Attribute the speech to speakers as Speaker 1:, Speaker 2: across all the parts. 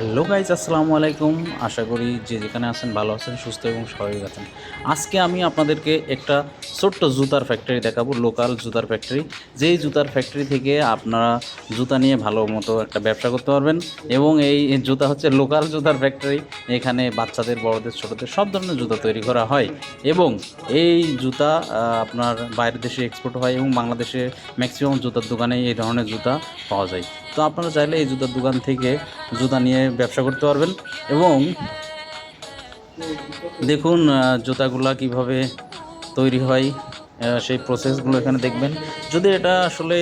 Speaker 1: Hello guys, আসসালামু আলাইকুম। আশা করি যে যেখানে আছেন ভালো আছেন, সুস্থ এবং স্বাভাবিক আছেন। আজকে আমি আপনাদেরকে একটা ছোট্ট জুতার ফ্যাক্টরি দেখাবো লোকাল জুতার ফ্যাক্টরি যেই জুতার ফ্যাক্টরি থেকে আপনারা জুতা নিয়ে ভালো মতো একটা ব্যবসা করতে পারবেন এবং এই জুতা হচ্ছে লোকাল জুতার ফ্যাক্টরি এখানে বাচ্চাদের, বড়দের, ছোটদের সব ধরনের জুতা তৈরি করা হয় এবং এই জুতা আপনার বাইরের দেশে এক্সপোর্ট হয় এবং বাংলাদেশে ম্যাক্সিমাম জুতার দোকানে এই ধরনের জুতা পাওয়া যায়। তো আপনারা চাইলে এই জুতার দোকান থেকে জুতা নিয়ে ব্যবসা করতে পারবেন এবং দেখুন জুতাগুলা কীভাবে তৈরি হয় সেই প্রসেসগুলো এখানে দেখবেন। যদি এটা আসলে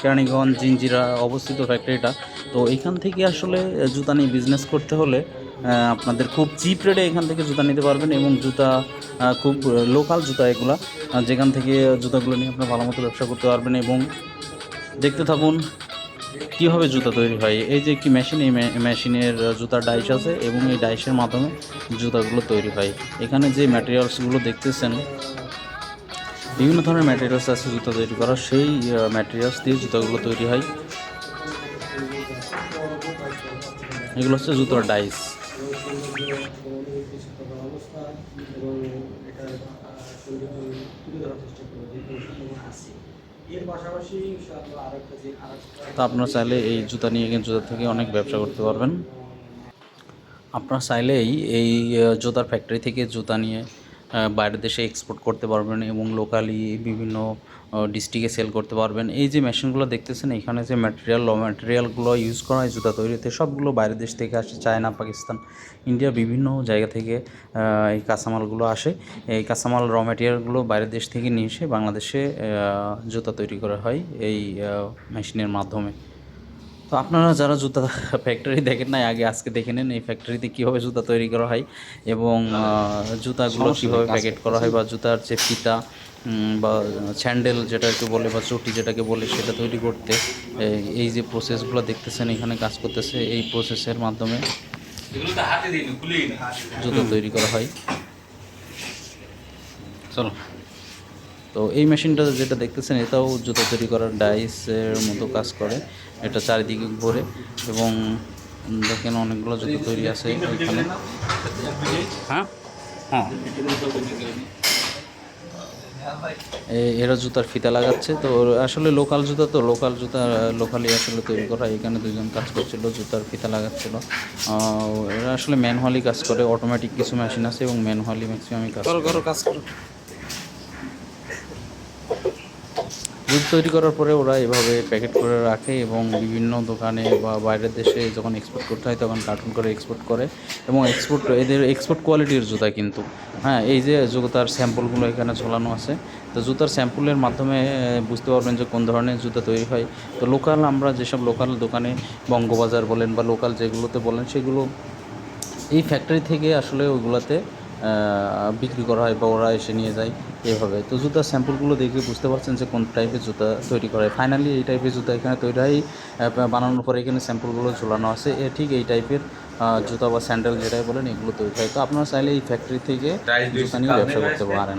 Speaker 1: কেরানীগঞ্জ, জিঞ্জিরা অবস্থিত ফ্যাক্টরিটা তো এখান থেকে আসলে জুতা নিয়ে বিজনেস করতে হলে আপনাদের খুব চিপ রেটে এখান থেকে জুতা নিতে পারবেন এবং জুতা খুব লোকাল জুতা এগুলা যেখান থেকে জুতাগুলো নিয়ে আপনারা ভালো মতো ব্যবসা করতে পারবেন এবং দেখতে থাকুন। কীভাবে জুতা তৈরি হয়? এই যে একটি মেশিন, এই মেশিনের জুতার ডাইস আছে এবং এই ডাইসের মাধ্যমে জুতাগুলো তৈরি হয়। এখানে যে ম্যাটেরিয়ালসগুলো দেখতেছেন, বিভিন্ন ধরনের ম্যাটেরিয়ালস আছে জুতা তৈরি করা সেই ম্যাটেরিয়ালস দিয়ে জুতাগুলো তৈরি হয়। এগুলো হচ্ছে জুতোর ডাইস।
Speaker 2: এর পাশাপাশি ইনশাআল্লাহ আরেকটা যে আরেকটা
Speaker 1: তো আপনার চাইলে এই জুতা নিয়ে কিন্তু জুতা থেকে অনেক ব্যবসা করতে পারবেন। আপনার চাইলেই এই জুতার ফ্যাক্টরি থেকে জুতা নিয়ে বাইরের দেশে এক্সপোর্ট করতে পারবেন এবং লোকালি বিভিন্ন ডিস্ট্রিক্টে সেল করতে পারবেন। এই যে মেশিনগুলো দেখতেছেন, এখানে যে ম্যাটেরিয়াল ল ম্যাটেরিয়ালগুলো ইউজ করা হয়, জুতা তৈরিতে, সবগুলো বাইরের দেশ থেকে আসে, চায়না, পাকিস্তান, ইন্ডিয়া, বিভিন্ন জায়গা থেকে এই কাঁচামালগুলো আসে। এই কাঁচামাল র ম্যাটেরিয়ালগুলো বাইরের দেশ থেকে নিয়ে এসে বাংলাদেশে জুতা তৈরি করা হয় এই মেশিনের মাধ্যমে। তো আপনারা যারা জুতা ফ্যাক্টরি দেখেন নাই আগে আজকে দেখে নেন এই ফ্যাক্টরিতে কীভাবে জুতা তৈরি করা হয় এবং জুতাগুলো কীভাবে প্যাকেট করা হয় বা জুতার যে ফিতা বা স্যান্ডেল যেটাকে বলে বা চটি যেটাকে বলে সেটা তৈরি করতে এই- এই যে প্রসেসগুলো দেখতেছেন এখানে কাজ করতেছে এই প্রসেসের মাধ্যমে জুতা তৈরি করা হয়। চলো। তো এই মেশিনটা যেটা দেখতেছেন এটাও জুতো তৈরি করার ডাইসের মতো কাজ করে। এটা চারিদিকে ঘোরে এবং দেখেন অনেকগুলো জুতো তৈরি আছে এখানে। হ্যাঁ? হ্যাঁ। এরা জুতার ফিতা লাগাচ্ছে। তো আসলে লোকাল জুতা তো লোকাল জুতা লোকালি আসলে তৈরি করা। এখানে দুজন কাজ করছিল জুতার ফিতা লাগাচ্ছিল। এরা আসলে ম্যানুয়ালি কাজ করে অটোমেটিক কিছু মেশিন আছে এবং ম্যানুয়ালি ম্যাক্সিমামই কাজ। করো
Speaker 2: কাজ করো।
Speaker 1: দুধ তৈরি করার পরে ওরা এভাবে প্যাকেট করে রাখে এবং বিভিন্ন দোকানে বা বাইরের দেশে যখন এক্সপোর্ট করতে হয় তখন কার্টুন করে এক্সপোর্ট করে এবং এক্সপোর্ট এদের এক্সপোর্ট কোয়ালিটির জুতা কিন্তু। হ্যাঁ এই যে জুতার স্যাম্পলগুলো এখানে ঝোলানো আছে, তো জুতার স্যাম্পলের মাধ্যমে বুঝতে পারবেন যে কোন ধরনের জুতা তৈরি হয়। তো লোকাল আমরা যেসব লোকাল দোকানে বঙ্গবাজার বলেন বা লোকাল যেগুলোতে বলেন সেগুলো, এই ফ্যাক্টরি থেকে আসলে ওইগুলোতে বিক্রি করা হয় বা ওরা এসে নিয়ে যায় এভাবে। তো জুতার স্যাম্পলগুলো দেখে বুঝতে পারছেন যে কোন টাইপের জুতা তৈরি করা হয়। ফাইনালি এই টাইপের জুতা এখানে তৈরি হয় বানানোর পরে এখানে স্যাম্পলগুলো ঝোলানো আছে। এ ঠিক এই টাইপের জুতা বা স্যান্ডেল যেটাই বলেন এগুলো তৈরি হয়। তো আপনারা চাইলে এই ফ্যাক্টরি থেকে জুতা নিয়ে ব্যবসা করতে পারেন।